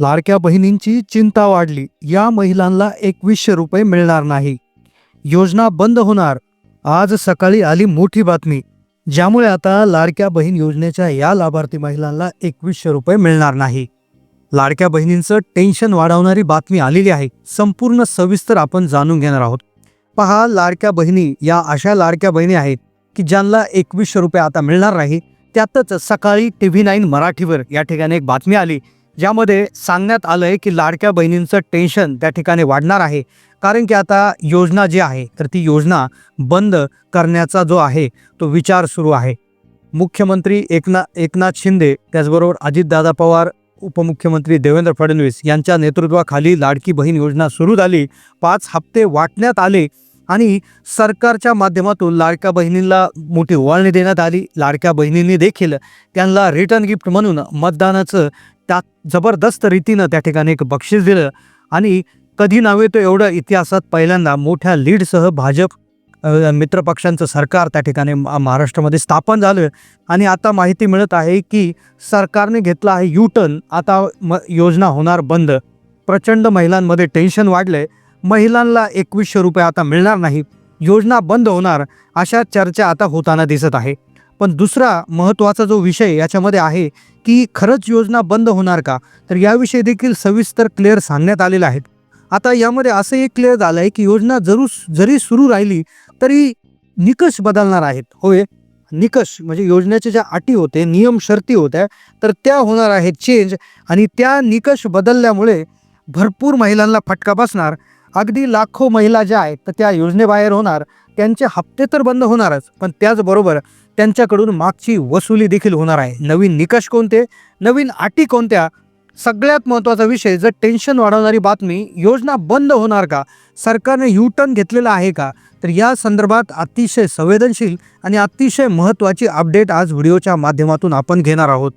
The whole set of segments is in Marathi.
लाडक्या बहिणींची चिंता वाढली. या महिलांना एकवीसशे रुपये मिळणार नाही. योजना बंद होणार. आज सकाळी आली मोठी बातमी. ज्यामुळे आता लाडक्या बहीण योजनेच्या या लाभार्थी महिलांना एकवीसशे रुपये मिळणार नाही. लाडक्या बहिणींचं टेन्शन वाढवणारी बातमी आलेली आहे. संपूर्ण सविस्तर आपण जाणून घेणार आहोत. पहा लाडक्या बहिणी या अशा लाडक्या बहिणी आहेत की ज्यांना एकवीसशे रुपये आता मिळणार नाही. त्यातच सकाळी टी व्ही नाईन मराठीवर या ठिकाणी एक बातमी आली. ज्यामध्ये सांगण्यात आलं आहे की लाडक्या बहिणींचं टेन्शन त्या ठिकाणी वाढणार आहे. कारण की आता योजना जी आहे तर ती योजना बंद करण्याचा जो आहे तो विचार सुरू आहे. मुख्यमंत्री एकना एकनाथ शिंदे त्याचबरोबर अजितदादा पवार उपमुख्यमंत्री देवेंद्र फडणवीस यांच्या नेतृत्वाखाली लाडकी बहीण योजना सुरू झाली. पाच हप्ते वाटण्यात आले आणि सरकारच्या माध्यमातून लाडक्या बहिणींना मोठी ओवाळणी देण्यात आली. लाडक्या बहिणींनी देखील त्यांना रिटर्न गिफ्ट म्हणून मतदानाचं त्यात जबरदस्त रीतीनं त्या ठिकाणी एक बक्षीस दिलं. आणि कधी नव्हे तो एवढं इतिहासात पहिल्यांदा मोठ्या लीडसह भाजप मित्रपक्षांचं सरकार त्या ठिकाणी महाराष्ट्रामध्ये स्थापन झालं. आणि आता माहिती मिळत आहे की सरकारने घेतला आहे यू टर्न आता म योजना होणार बंद. प्रचंड महिलांमध्ये टेन्शन वाढलंय. महिलांना एकवीसशे रुपये आता मिळणार नाही. योजना बंद होणार अशा चर्चा आता होताना दिसत आहे. पण दुसरा महत्त्वाचा जो विषय याच्यामध्ये आहे की खरंच योजना बंद होणार का? तर याविषयी देखील सविस्तर क्लिअर सांगण्यात आलेलं आहे. आता यामध्ये असंही क्लिअर झालं आहे की योजना जरूर जरी सुरू राहिली तरी निकष बदलणार आहेत. होय? निकष म्हणजे योजनेच्या ज्या अटी होते नियम शर्ती होत्या तर त्या होणार आहेत चेंज आणि त्या निकष बदलल्यामुळे भरपूर महिलांना फटका बसणार. अगदी लाखो महिला ज्या आहेत तर त्या योजनेबाहेर होणार. त्यांचे हप्ते तर बंद होणारच पण त्याचबरोबर त्यांच्याकडून मागची वसुली देखील होणार आहे. नवीन निकष कोणते? नवीन अटी कोणत्या? सगळ्यात महत्त्वाचा विषय जर टेन्शन वाढवणारी बातमी योजना बंद होणार का? सरकारने यू टर्न घेतलेला आहे का? तर या संदर्भात अतिशय संवेदनशील आणि अतिशय महत्त्वाची अपडेट आज व्हिडिओच्या माध्यमातून आपण घेणार आहोत.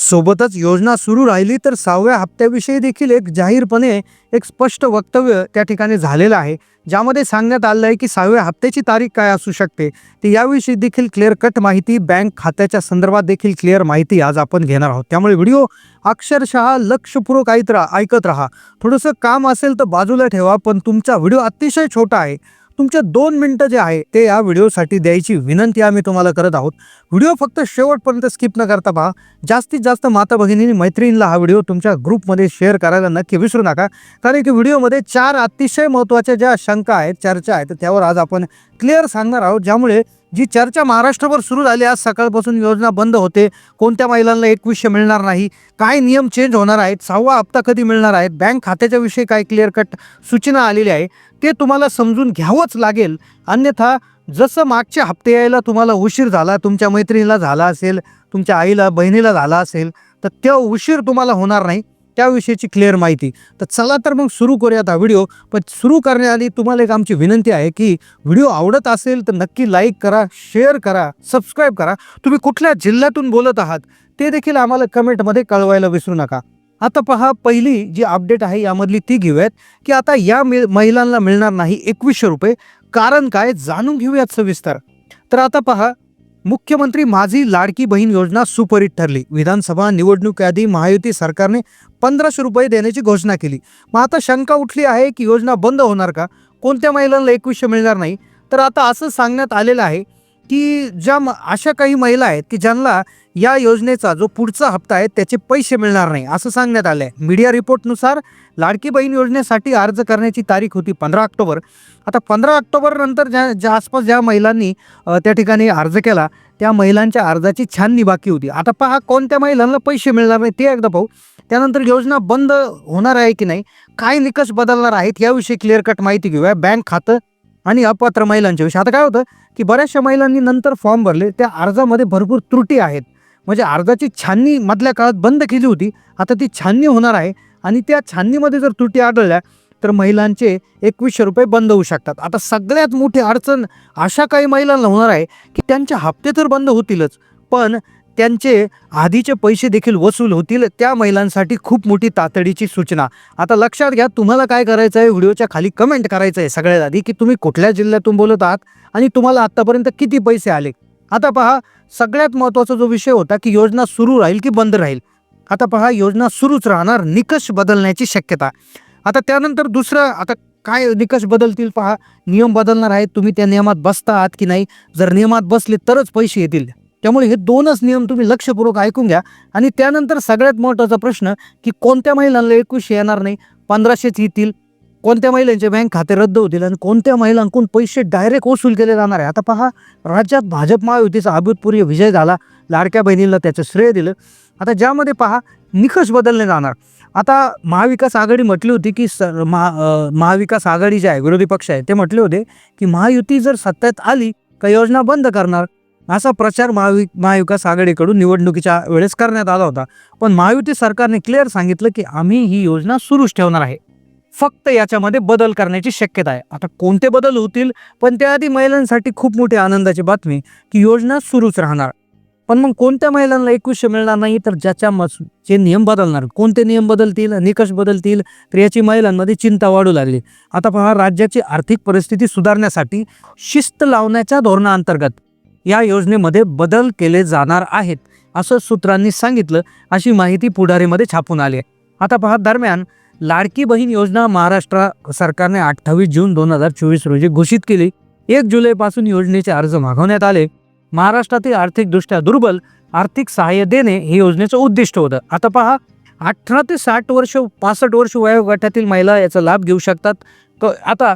सोबतच योजना सुरू राहिली तर सहाव्या हप्त्याविषयी देखील एक जाहीरपणे एक स्पष्ट वक्तव्य त्या ठिकाणी झालेलं आहे. ज्यामध्ये सांगण्यात आलं आहे की सहाव्या हप्त्याची तारीख काय असू शकते तर याविषयी देखील क्लिअर कट माहिती बँक खात्याच्या संदर्भात देखील क्लिअर माहिती आज आपण घेणार आहोत. त्यामुळे व्हिडिओ अक्षरशः लक्षपूर्वक ऐकत राहा ऐकत राहा. थोडंसं काम असेल तर बाजूला ठेवा पण तुमचा व्हिडिओ अतिशय छोटा आहे. तुमचे दोन मिनटं जे आहे ते या व्हिडिओसाठी द्यायची विनंती आम्ही तुम्हाला करत आहोत. व्हिडिओ फक्त शेवटपर्यंत स्किप न करता पहा. जास्तीत जास्त माता भगिनी मैत्रिणीला हा व्हिडिओ तुमच्या ग्रुपमध्ये शेअर करायला नक्की विसरू नका. कारण की व्हिडिओमध्ये चार अतिशय महत्त्वाच्या ज्या शंका आहेत चर्चा आहेत त्यावर आज आपण क्लिअर सांगणार आहोत. ज्यामुळे जी चर्चा महाराष्ट्रभर सुरू झाली आज सकाळपासून योजना बंद होते. कोणत्या महिलांना एकवीसशे मिळणार नाही? काय नियम चेंज होणार आहेत? सहावा हप्ता कधी मिळणार आहेत? बँक खात्याच्या विषयी काय क्लिअर कट सूचना आलेली आहे? ते तुम्हाला समजून घ्यावंच लागेल. अन्यथा जसं मागचे हप्ते यायला तुम्हाला उशीर झाला तुमच्या मैत्रिणीला झाला असेल तुमच्या आईला बहिणीला झाला असेल तर त्या उशीर तुम्हाला होणार नाही. त्याविषयीची क्लिअर माहिती. तर चला तर मग सुरू करूयात हा व्हिडिओ पण सुरू करण्याआधी तुम्हाला एक आमची विनंती आहे की व्हिडिओ आवडत असेल तर नक्की लाईक करा शेअर करा सबस्क्राईब करा. तुम्ही कुठल्या जिल्ह्यातून बोलत आहात ते देखील आम्हाला कमेंटमध्ये कळवायला विसरू नका. आता पहा पहिली जी अपडेट आहे यामधली ती घेऊयात की आता या मि- महिलांना मिळणार नाही एकवीसशे रुपये. कारण काय? जाणून घेऊयात सविस्तर. तर आता पहा मुख्यमंत्री माझी लाडकी बहीण योजना सुपरित ठरली. विधानसभा निवडणुकीआधी महायुती सरकारने पंधराशे रुपये देण्याची घोषणा केली. मग आता शंका उठली आहे की योजना बंद होणार का? कोणत्या महिलांना एकवीसशे मिळणार नाही? तर आता असं सांगण्यात आलेलं आहे की ज्या म- अशा काही महिला आहेत की ज्यांना या योजनेचा जो पुढचा हप्ता आहे त्याचे पैसे मिळणार नाही असं सांगण्यात आलं आहे मीडिया रिपोर्टनुसार लाडकी बहीण योजनेसाठी अर्ज करण्याची तारीख होती पंधरा ऑक्टोबर. आता पंधरा ऑक्टोबर नंतर ज्या ज्या आसपास ज्या महिलांनी त्या ठिकाणी अर्ज केला त्या महिलांच्या अर्जाची छाननी बाकी होती. आता पहा कोणत्या महिलांना पैसे मिळणार नाही ते एकदा पाहू. त्यानंतर योजना बंद होणार आहे की नाही काय निकष बदलणार आहेत याविषयी क्लिअर कट माहिती घेऊया. बँक खातं आणि अपात्र महिलांच्या विषयी. आता काय होतं की बऱ्याचशा महिलांनी नंतर फॉर्म भरले त्या अर्जामध्ये भरपूर त्रुटी आहेत. म्हणजे अर्जाची छाननी मधल्या काळात बंद केली होती आता ती छाननी होणार आहे आणि त्या छाननीमध्ये जर त्रुटी आढळल्या तर महिलांचे एकवीसशे रुपये बंद होऊ शकतात. आता सगळ्यात मोठी अडचण अशा काही महिलांना होणार आहे की त्यांचे हप्ते तर बंद होतीलच पण त्यांचे आधीचे पैसे देखील वसूल होतील त्या महिलांसाठी खूप मोठी तातडीची सूचना. आता लक्षात घ्या तुम्हाला काय करायचं आहे? व्हिडिओच्या खाली कमेंट करायचं आहे सगळ्यात आधी की तुम्ही कुठल्या जिल्ह्यातून बोलत आहात आणि तुम्हाला आत्तापर्यंत किती पैसे आले? आता पहा सगळ्यात महत्त्वाचा जो विषय होता की योजना सुरू राहील की बंद राहील? आता पहा योजना सुरूच राहणार निकष बदलण्याची शक्यता. आता त्यानंतर दुसरं आता काय निकष बदलतील पहा? नियम बदलणार आहेत तुम्ही त्या नियमात बसता आहात की नाही? जर नियमात बसले तरच पैसे येतील. त्यामुळे हे दोनच नियम तुम्ही लक्षपूर्वक ऐकून घ्या. आणि त्यानंतर सगळ्यात महत्त्वाचा प्रश्न की कोणत्या महिलांना एकवीसशे येणार नाही पंधराशेच येतील कोणत्या महिलांचे बँक खाते रद्द होतील आणि कोणत्या महिलांकडून पैसे डायरेक्ट वसूल केले जाणार आहे? आता पहा राज्यात भाजप महायुतीचा अभूतपूर्व विजय झाला लाडक्या बहिणीला त्याचं श्रेय दिलं. आता ज्यामध्ये पहा निकष बदलले जाणार. आता महाविकास आघाडी म्हटली होती की स महा महाविकास आघाडी जे आहे विरोधी पक्ष आहे ते म्हटले होते की महायुती जर सत्तेत आली का योजना बंद करणार. असा प्रचार महावि महाविकास आघाडीकडून निवडणुकीच्या वेळेस करण्यात आला होता. पण महायुती सरकारने क्लिअर सांगितलं की आम्ही ही योजना सुरूच ठेवणार आहे. फक्त याच्यामध्ये बदल करण्याची शक्यता आहे. आता कोणते बदल होतील? पण त्याआधी महिलांसाठी खूप मोठी आनंदाची बातमी की योजना सुरूच राहणार. पण मग कोणत्या महिलांना एकवीसशे मिळणार नाही? तर ज्याच्या मस जे नियम बदलणार. कोणते नियम बदलतील? निकष बदलतील? तर याची महिलांमध्ये चिंता वाढू लागली. आता पहा राज्याची आर्थिक परिस्थिती सुधारण्यासाठी शिस्त लावण्याच्या धोरणाअंतर्गत या योजनेमध्ये बदल केले जाणार आहेत असं सूत्रांनी सांगितलं अशी माहिती पुढारीमध्ये छापून आली आहे. आता पहा दरम्यान लाडकी बहीण योजना महाराष्ट्र सरकारने अठ्ठावीस जून दोन हजार चोवीस रोजी घोषित केली. एक जुलैपासून योजनेचे अर्ज मागवण्यात आले. महाराष्ट्रातील आर्थिकदृष्ट्या दुर्बल आर्थिक सहाय्य देणे हे योजनेचं उद्दिष्ट होतं. आता पहा अठरा ते साठ वर्ष पासष्ट वर्ष वयोगटातील महिला याचा लाभ घेऊ शकतात. आता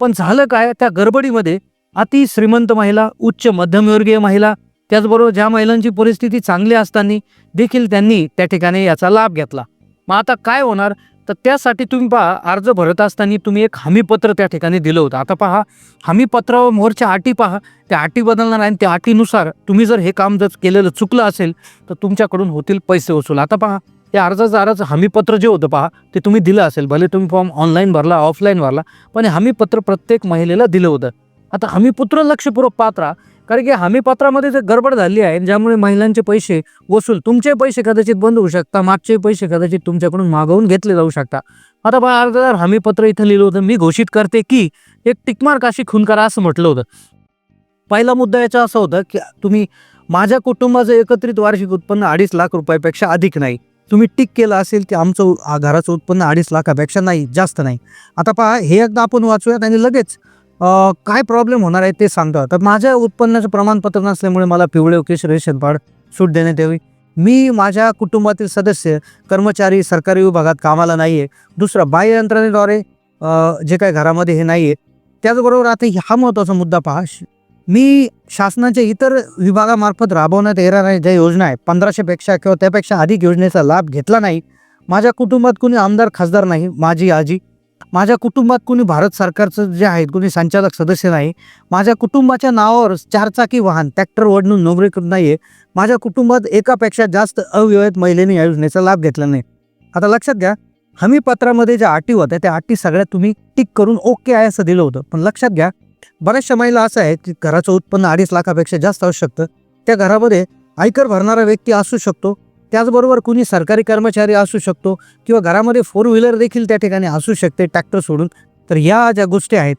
पण झालं काय? त्या गडबडीमध्ये अति श्रीमंत महिला उच्च मध्यमवर्गीय महिला त्याचबरोबर ज्या महिलांची परिस्थिती चांगली असताना देखील त्यांनी त्या ठिकाणी याचा लाभ घेतला. मग आता काय होणार? तर त्यासाठी तुम्ही पहा अर्ज भरत असताना तुम्ही एक हमीपत्र त्या ठिकाणी दिलं होतं. आता पहा हमीपत्रावरच्या अटी पहा. त्या अटी बदलणार आणि त्या अटीनुसार तुम्ही जर हे काम जर केलेलं चुकलं असेल तर तुमच्याकडून होतील पैसे वसूल. आता पहा त्या अर्जाचं अर्ज हमीपत्र जे होतं पहा ते तुम्ही दिलं असेल. भले तुम्ही फॉर्म ऑनलाईन भरला ऑफलाईन भरला पण हमीपत्र प्रत्येक महिलेला दिलं होतं. आता हमीपत्र लक्षपूर्वक पात्रा कारण की हमीपत्रामध्ये जर गडबड झाली आहे ज्यामुळे महिलांचे पैसे वसूल तुमचे पैसे कदाचित बंद होऊ शकता मागचे पैसे कदाचित तुमच्याकडून मागवून घेतले जाऊ शकता. आता बा अर्जदार हमीपत्र इथं लिहिलं होतं मी घोषित करते की एक टिकमार्क अशी खून करा असं म्हटलं होतं. पहिला मुद्दा याचा असा होता की तुम्ही माझ्या कुटुंबाचं एकत्रित वार्षिक उत्पन्न अडीच लाख रुपयापेक्षा अधिक नाही. तुम्ही टिक केलं असेल की आमचं आ- घराचं उत्पन्न अडीच लाखापेक्षा नाही जास्त नाही. आता पहा हे एकदा आपण वाचूयात आणि लगेच काय प्रॉब्लेम होणार आहे ते सांगतं. तर माझ्या उत्पन्नाचं प्रमाणपत्र नसल्यामुळे मला पिवळे केश रेशन कार्ड सूट देण्यात यावी. मी माझ्या कुटुंबातील सदस्य कर्मचारी सरकारी विभागात कामाला नाही आहे दुसरं बाह्य यंत्रणेद्वारे जे काय घरामध्ये हे नाही आहे त्याचबरोबर आता हा महत्त्वाचा मुद्दा पहा. मी शासनाच्या इतर विभागामार्फत राबवण्यात येणाऱ्या ज्या योजना आहे पंधराशेपेक्षा किंवा त्यापेक्षा अधिक योजनेचा लाभ घेतला नाही. माझ्या कुटुंबात कुणी आमदार खासदार नाही. माझी आजी माझ्या कुटुंबात कुणी भारत सरकारचं जे आहेत कुणी संचालक सदस्य नाही. माझ्या कुटुंबाच्या नावावर चारचाकी वाहन ट्रॅक्टर ओढणून नोकरी करत नाही आहे माझ्या कुटुंबात एकापेक्षा जास्त अविवाहित महिलेने या योजनेचा लाभ घेतला नाही. आता लक्षात घ्या हमीपत्रामध्ये ज्या अटी होत्या त्या अटी सगळ्या तुम्ही टिक करून ओके आहे असं दिलं होतं. पण लक्षात घ्या बऱ्याचशा महिला असं आहे की घराचं उत्पन्न अडीच लाखापेक्षा जास्त असू शकतं. त्या घरामध्ये आयकर भरणारा व्यक्ती असू शकतो. त्याचबरोबर कुणी सरकारी कर्मचारी असू शकतो किंवा घरामध्ये फोर व्हीलर देखील त्या ठिकाणी असू शकते ट्रॅक्टर सोडून. तर या ज्या गोष्टी आहेत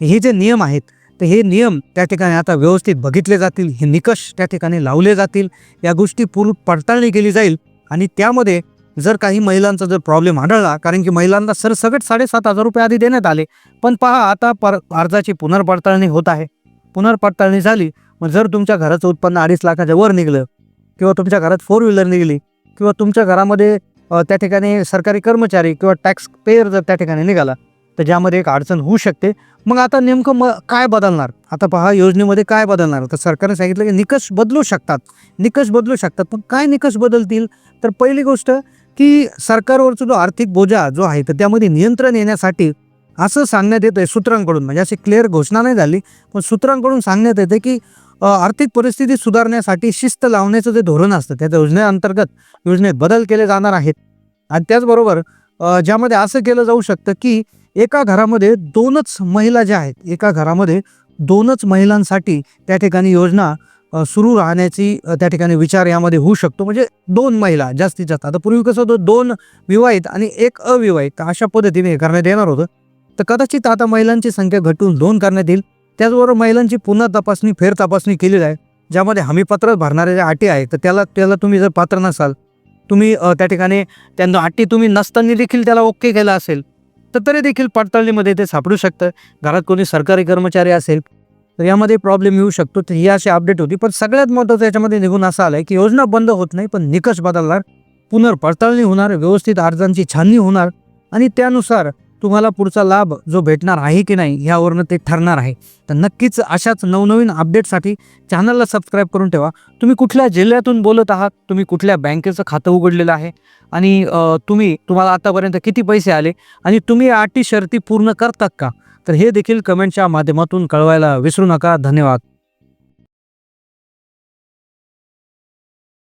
हे जे नियम आहेत तर हे नियम त्या ठिकाणी आता व्यवस्थित बघितले जातील हे निकष त्या ठिकाणी लावले जातील या गोष्टी पूर्ण पडताळणी केली जाईल आणि त्यामध्ये जर काही महिलांचा जर प्रॉब्लेम आढळला कारण की महिलांना सरसकट साडेसात हजार रुपये आधी देण्यात आले पण पहा आता पर अर्जाची पुनर्पडताळणी होत आहे. पुनर्पडताळणी झाली मग जर तुमच्या घराचं उत्पन्न अडीच लाखाच्या वर निघलं किंवा तुमच्या घरात फोर व्हीलर निघाली किंवा तुमच्या घरामध्ये त्या ठिकाणी सरकारी कर्मचारी किंवा टॅक्स पेयर जर त्या ठिकाणी निघाला तर ज्यामध्ये एक अडचण होऊ शकते. मग आता नेमकं मग काय बदलणार? आता पहा योजनेमध्ये काय बदलणार? तर सरकारने सांगितलं की निकष बदलू शकतात. निकष बदलू शकतात. पण काय निकष बदलतील? तर पहिली गोष्ट की सरकारवरचा जो आर्थिक बोजा जो आहे तर त्यामध्ये नियंत्रण येण्यासाठी असं सांगण्यात येतं आहे सूत्रांकडून. म्हणजे अशी क्लिअर घोषणा नाही झाली पण सूत्रांकडून सांगण्यात येते की आर्थिक परिस्थिती सुधारण्यासाठी शिस्त लावण्याचं जे धोरण असतं त्या योजनेअंतर्गत योजनेत बदल केले जाणार आहेत. आणि त्याचबरोबर ज्यामध्ये असं केलं जाऊ शकतं की एका घरामध्ये दोनच महिला ज्या आहेत एका घरामध्ये दोनच महिलांसाठी त्या ठिकाणी योजना सुरू राहण्याची त्या ठिकाणी विचार यामध्ये होऊ शकतो. म्हणजे दोन महिला जास्तीत जास्त. आता पूर्वी कसं होतं दोन विवाहित आणि एक अविवाहित. अशा पद्धतीने करण्यात येणार होतं. तर कदाचित आता महिलांची संख्या घटून दोन करण्यात येईल. त्याचबरोबर महिलांची पुन्हा तपासणी फेर तपासणी केली आहे ज्यामध्ये हमीपत्र भरणाऱ्या ज्या अटी आहेत तर त्याला त्याला तुम्ही जर पात्र नसाल तुम्ही त्या ठिकाणी त्यांना अटी तुम्ही नसताना देखील त्याला ओके केला असेल तर तरी देखील पडताळणीमध्ये ते सापडू शकतं. घरात कोणी सरकारी कर्मचारी असेल तर यामध्ये प्रॉब्लेम येऊ शकतो. तर ही अशी अपडेट होती. पण सगळ्यात महत्त्वाचं याच्यामध्ये निघून असं आलं आहे की योजना बंद होत नाही पण निकष बदलणार पुनर्पडताळणी होणार व्यवस्थित अर्जांची छाननी होणार आणि त्यानुसार तुम्हाला पुढचा लाभ जो भेटणार आहे की नाही यावरनं ते ठरणार आहे. तर नक्कीच अशाच नवनवीन अपडेटसाठी चॅनलला सबस्क्राईब करून ठेवा. तुम्ही कुठल्या जिल्ह्यातून बोलत आहात? तुम्ही कुठल्या बँकेचं खातं उघडलेलं आहे? आणि तुम्ही तुम्हाला आतापर्यंत किती पैसे आले? आणि तुम्ही अटी शर्ती पूर्ण करतात का? तर हे देखील कमेंटच्या माध्यमातून कळवायला विसरू नका. धन्यवाद.